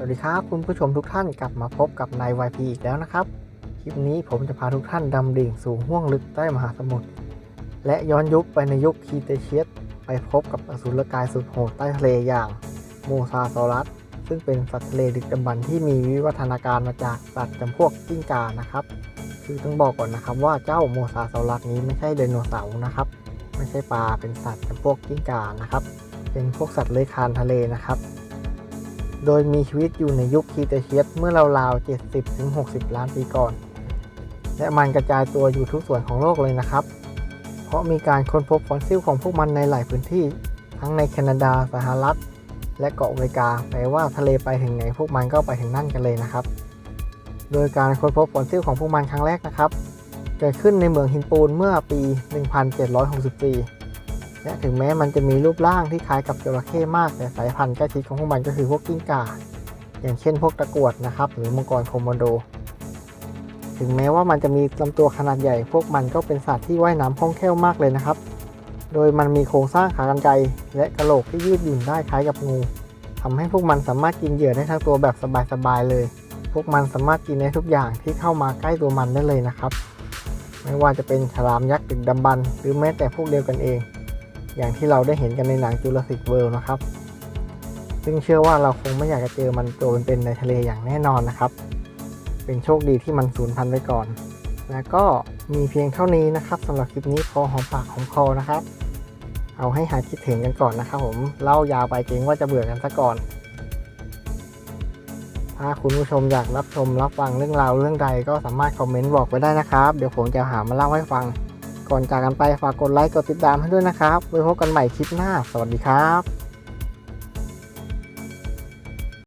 สวัสดีครับคุณผู้ชมทุกท่านกลับมาพบกับนาย YP อีกแล้วนะครับ คลิปนี้ผมจะพาทุกท่านดำดิ่งสู่ห้วงลึกใต้มหาสมุทรและย้อนยุคไปในยุคคีเตเชียสไปพบกับอสูรกายสุดโหดใต้ทะเลอย่างโมซาซอรัส ซึ่งเป็นสัตว์ทะเลดึกดำบรรที่มีวิวัฒนาการมาจากสัตว์จำพวกกิ้งก่านะครับ คือต้องบอกก่อนนะครับว่าเจ้าโมซาซอรัสนี้ไม่ใช่ไดโนเสาร์นะครับ ไม่ใช่ปลาเป็นสัตว์จำพวกกิ้งก่านะครับ เป็นพวกสัตว์เลื้อยคลานทะเลนะครับ โดยมีชีวิตอยู่ในยุคคีเตเชียสเมื่อราวๆ 70-60 ล้านปีก่อน และมันกระจายตัวอยู่ทุกส่วนของโลกเลยนะครับ เพราะมีการค้นพบฟอสซิลของพวกมันในหลายพื้นที่ ทั้งในแคนาดา สหรัฐ และเกาะอเมริกา แปลว่าทะเลไปถึงไหนพวกมันก็ไปถึงนั่นกันเลยนะครับ โดยการค้นพบฟอสซิลของพวกมันครั้งแรกนะครับ เกิดขึ้นในเมืองหินปูนเมื่อปี 1764 และถึงแม้มันจะมีรูปร่างที่คล้ายกับจระเข้มากแต่สายพันธุ์ใกล้ชิดของพวกมันก็คือพวกกิ้งก่า อย่างเช่นพวกตะกรวดนะครับ หรือมังกรโคโมโด ถึงแม้ว่ามันจะมีลำตัวขนาดใหญ่ พวกมันก็เป็นสัตว์ที่ว่ายน้ำคล่องแคล่วมากเลยนะครับ โดยมันมีโครงสร้างขากรรไกรและกระโหลกที่ยืดหยุ่นได้คล้ายกับงูทำให้พวกมันสามารถกินเหยื่อได้ทั้งตัวแบบสบายๆเลย พวกมันสามารถกินได้ทุกอย่างที่เข้ามาใกล้ตัวมันได้เลยนะครับ ไม่ว่าจะเป็นฉลามยักษ์ดึกดำบรรหรือแม้แต่พวกเดียวกันเอง อย่างที่เราได้เห็นกันในหนังจูราสสิกเวิลด์นะครับ ซึ่งเชื่อว่าเราคงไม่อยากจะเจอมันตัวเป็นๆในทะเลอย่างแน่นอนนะครับ เป็นโชคดีที่มันสูญพันธุ์ไปก่อน แล้วก็มีเพียงเท่านี้นะครับสำหรับคลิปนี้พอหอมปากหอมคอนะครับ เอาให้หายคิดถึงกันก่อนนะครับผมเล่ายาวไปเกรงว่าจะเบื่อกันซะก่อนถ้าคุณผู้ชมอยากรับชมรับฟังเรื่องราวเรื่องใดก็สามารถคอมเมนต์บอกไว้ได้นะครับ เดี๋ยวผมจะหามาเล่าให้ฟัง ก่อนจากกันไปฝากกดไลค์กดติดตามให้ด้วยนะครับไว้พบกันใหม่คลิปหน้า สวัสดีครับ